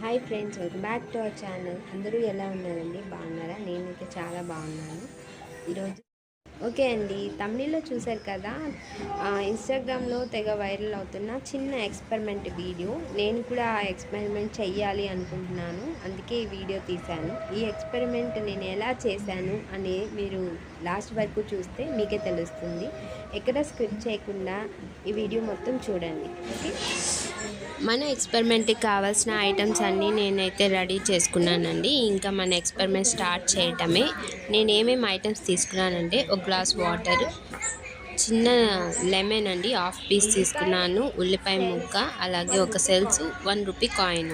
Hi friends welcome back to our channel అందరూ ఎలా ఉన్నారండి? బాగున్నారా? నేనైతే చాలా బాగున్నాను. ఈరోజు ఓకే అండి తమిళలో చూశారు కదా ఇన్స్టాగ్రామ్లో తెగ వైరల్ అవుతున్న చిన్న ఎక్స్పెరిమెంట్ వీడియో నేను కూడా ఆ ఎక్స్పెరిమెంట్ చెయ్యాలి అనుకుంటున్నాను. అందుకే ఈ వీడియో తీశాను. ఈ ఎక్స్పెరిమెంట్ నేను ఎలా చేశాను అని మీరు లాస్ట్ వరకు చూస్తే మీకే తెలుస్తుంది. ఎక్కడ స్క్రిప్ట్ చేయకుండా ఈ వీడియో మొత్తం చూడండి. ఓకే? మన ఎక్స్పెరిమెంట్కి కావాల్సిన ఐటమ్స్ అన్నీ నేనైతే రెడీ చేసుకున్నానండి. ఇంకా మన ఎక్స్పెరిమెంట్ స్టార్ట్ చేయటమే. నేను ఏమేమి ఐటమ్స్ తీసుకున్నానంటే ఒక గ్లాస్ వాటర్ చిన్న లెమన్ అండి హాఫ్ పీస్ తీసుకున్నాను ఉల్లిపాయ ముక్క అలాగే ఒక సెల్స్ వన్ రూపీ కాయిన్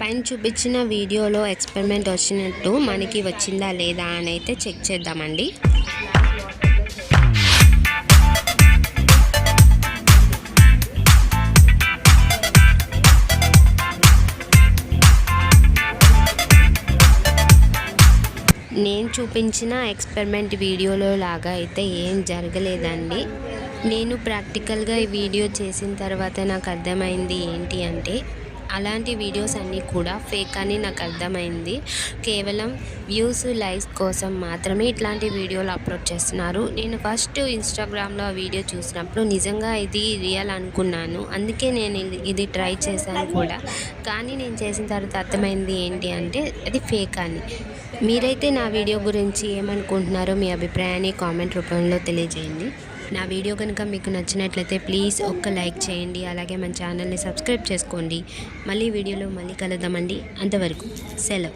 పైన చూపించిన వీడియోలో ఎక్స్పెరిమెంట్ వచ్చినట్టు మనకి వచ్చిందా లేదా అని అయితే చెక్ చేద్దామండి. నేను చూపించిన ఎక్స్పెరిమెంట్ వీడియోలో లాగా అయితే ఏం జరగలేదండి. నేను ప్రాక్టికల్గా ఈ వీడియో చేసిన తర్వాత నాకు అర్థమైంది ఏంటి అంటే అలాంటి వీడియోస్ అన్నీ కూడా ఫేక్ అని నాకు అర్థమైంది. కేవలం వ్యూస్ లైక్స్ కోసం మాత్రమే ఇట్లాంటి వీడియోలు అప్లోడ్ చేస్తున్నారు. నేను ఫస్ట్ ఇన్స్టాగ్రామ్లో ఆ వీడియో చూసినప్పుడు నిజంగా ఇది రియల్ అనుకున్నాను. అందుకే నేను ఇది- ఇది ట్రై చేశాను కూడా. కానీ నేను చేసిన తర్వాత అర్థమైంది ఏంటి అంటే అది ఫేక్ అని. మీరైతే నా వీడియో గురించి ఏమనుకుంటున్నారో మీ అభిప్రాయాన్ని కామెంట్ రూపంలో తెలియజేయండి. నా వీడియో కనుక మీకు నచ్చినట్లయితే ప్లీజ్ ఒక్క లైక్ చేయండి. అలాగే మన ఛానల్ని సబ్స్క్రైబ్ చేసుకోండి. మళ్ళీ వీడియోలో మళ్ళీ కలుద్దామండి. అంతవరకు సెలవు.